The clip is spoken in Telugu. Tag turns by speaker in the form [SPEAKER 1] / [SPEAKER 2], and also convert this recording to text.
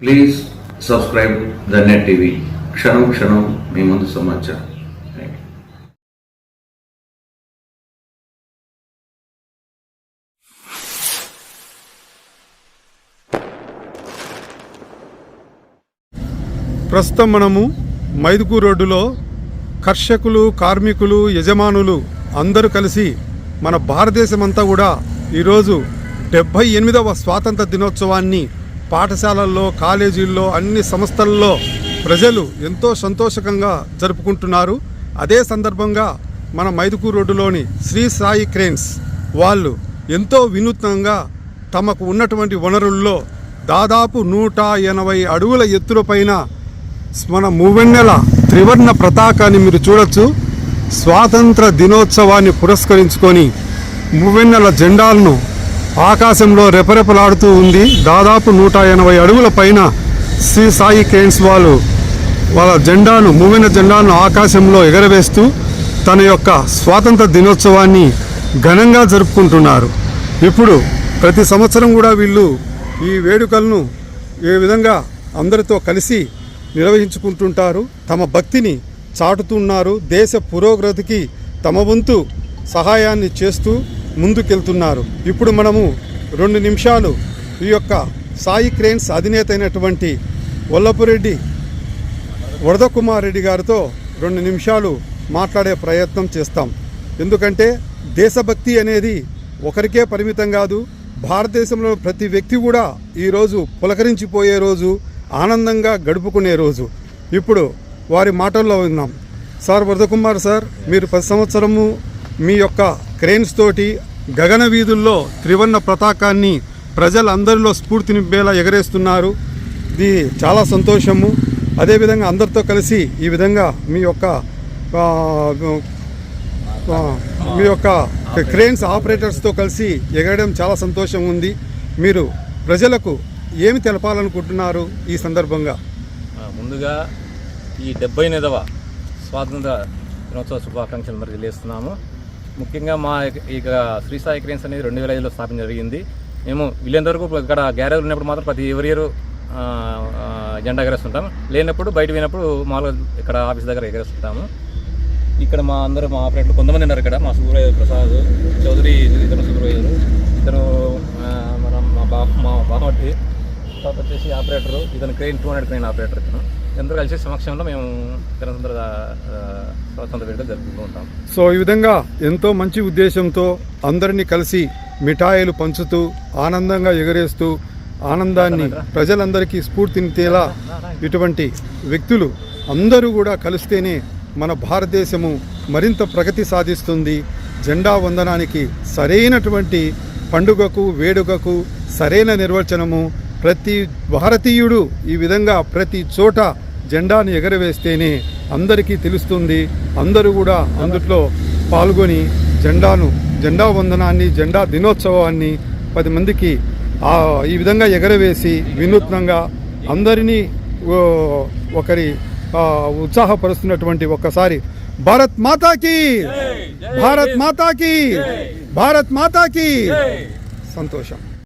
[SPEAKER 1] Please subscribe the Net TV క్షణం క్షణం మీ ముందు సమాచారం.
[SPEAKER 2] ప్రస్తుతం మనము మైదుకూరు రోడ్డులో కర్షకులు కార్మికులు యజమానులు అందరూ కలిసి మన భారతదేశం అంతా కూడా ఈరోజు డెబ్భై ఎనిమిదవ స్వాతంత్ర దినోత్సవాన్ని పాఠశాలల్లో కాలేజీల్లో అన్ని సంస్థల్లో ప్రజలు ఎంతో సంతోషకంగా జరుపుకుంటున్నారు. అదే సందర్భంగా మన మైదుకూరు రోడ్డులోని శ్రీ సాయి క్రేన్స్ వాళ్ళు ఎంతో వినూత్నంగా తమకు ఉన్నటువంటి వనరుల్లో దాదాపు నూట ఎనభై అడుగుల ఎత్తుల పైన మన మూవెన్నెల త్రివర్ణ పతాకాన్ని మీరు చూడొచ్చు. స్వాతంత్ర దినోత్సవాన్ని పురస్కరించుకొని మూవెన్నెల జెండాలను ఆకాశంలో రెపరెపలాడుతూ ఉంది. దాదాపు నూట ఎనభై అడుగుల పైన శ్రీ సాయి కేన్స్ వాళ్ళు వాళ్ళ జెండాను మూవెన్న జెండాను ఆకాశంలో ఎగరవేస్తూ తన యొక్క స్వాతంత్ర దినోత్సవాన్ని ఘనంగా జరుపుకుంటున్నారు. ఇప్పుడు ప్రతి సంవత్సరం కూడా వీళ్ళు ఈ వేడుకలను ఏ విధంగా అందరితో కలిసి నిర్వహించుకుంటుంటారు తమ భక్తిని చాటుతున్నారు దేశ పురోగతికి తమ వంతు సహాయాన్ని చేస్తూ ముందుకెళ్తున్నారు. ఇప్పుడు మనము రెండు నిమిషాలు ఈ యొక్క సాయి క్రేన్స్ అధినేత అయినటువంటి వల్లపురెడ్డి వరదకుమార్ రెడ్డి గారితో రెండు నిమిషాలు మాట్లాడే ప్రయత్నం చేస్తాం. ఎందుకంటే దేశభక్తి అనేది ఒకరికే పరిమితం కాదు భారతదేశంలో ప్రతి వ్యక్తి కూడా ఈరోజు పులకరించిపోయే రోజు ఆనందంగా గడుపుకునే రోజు. ఇప్పుడు వారి మాటల్లో విన్నాం. సార్ వరదకుమార్ సార్ మీరు ప్రతి సంవత్సరము మీ యొక్క క్రేన్స్ తోటి గగన వీధుల్లో త్రివర్ణ పతాకాన్ని ప్రజలందరిలో స్ఫూర్తి నింపేలా ఎగరేస్తున్నారు. ఇది చాలా సంతోషము. అదేవిధంగా అందరితో కలిసి ఈ విధంగా మీ యొక్క మీ యొక్క క్రేన్స్ ఆపరేటర్స్తో కలిసి ఎగరడం చాలా సంతోషం ఉంది. మీరు ప్రజలకు ఏమి తెలపాలనుకుంటున్నారు ఈ సందర్భంగా?
[SPEAKER 3] ముందుగా ఈ డెబ్బై ఎనిమిదవ స్వాతంత్ర దినోత్సవ శుభాకాంక్షలు మరి తెలియజేస్తున్నాము. ముఖ్యంగా మా ఇక- శ్రీ సాయి క్రేన్స్ అనేది రెండు వేల ఐదులో స్థాపన జరిగింది. మేము వీళ్ళంత వరకు ఇక్కడ గ్యారేజ్ ఉన్నప్పుడు మాత్రం ప్రతి ఎవరి ఇయర్ జెండా ఎగరేస్తుంటాం. లేనప్పుడు బయట పోయినప్పుడు మామూలుగా ఇక్కడ ఆఫీస్ దగ్గర ఎగరేస్తుంటాము. ఇక్కడ మా అందరూ మా ఆపరేటర్లు కొంతమంది ఉన్నారు ఇక్కడ. మా సూర్య ప్రసాద్ చౌదరి ఇతను సూపర్వైజర్ ఇతను మన మా బా మా బామర్ది తర్వాత వచ్చేసి ఆపరేటరు. ఇతను crane two hundred crane operator ఇతను. అందరూ కలిసి సమక్షంలో మేము స్వతంత్ర ఆ, స్వాతంత్ర వేడుకలు జరుపుకుంటూ ఉంటాం.
[SPEAKER 2] సో ఈ విధంగా ఎంతో మంచి ఉద్దేశంతో అందరినీ కలిసి మిఠాయిలు పంచుతూ ఆనందంగా ఎగరేస్తూ ఆనందాన్ని ప్రజలందరికీ స్ఫూర్తినితేలా ఇటువంటి వ్యక్తులు అందరూ కూడా కలిస్తేనే మన భారతదేశము మరింత ప్రగతి సాధిస్తుంది. జెండా వందనానికి సరైనటువంటి పండుగకు వేడుకకు సరైన నిర్వచనము. ప్రతి భారతీయుడు ఈ విధంగా ప్రతి చోట జెండాను ఎగరవేస్తేనే అందరికీ తెలుస్తుంది. అందరూ కూడా అందుట్లో పాల్గొని జెండాను జెండా వందనాన్ని జెండా దినోత్సవాన్ని పది మందికి ఈ విధంగా ఎగరవేసి వినూత్నంగా అందరినీ ఒకరి ఉత్సాహపరుస్తున్నటువంటి ఒక్కసారి భారత్ మాతాకి భారత్ మాతాకి భారత్ మాతాకి. సంతోషం.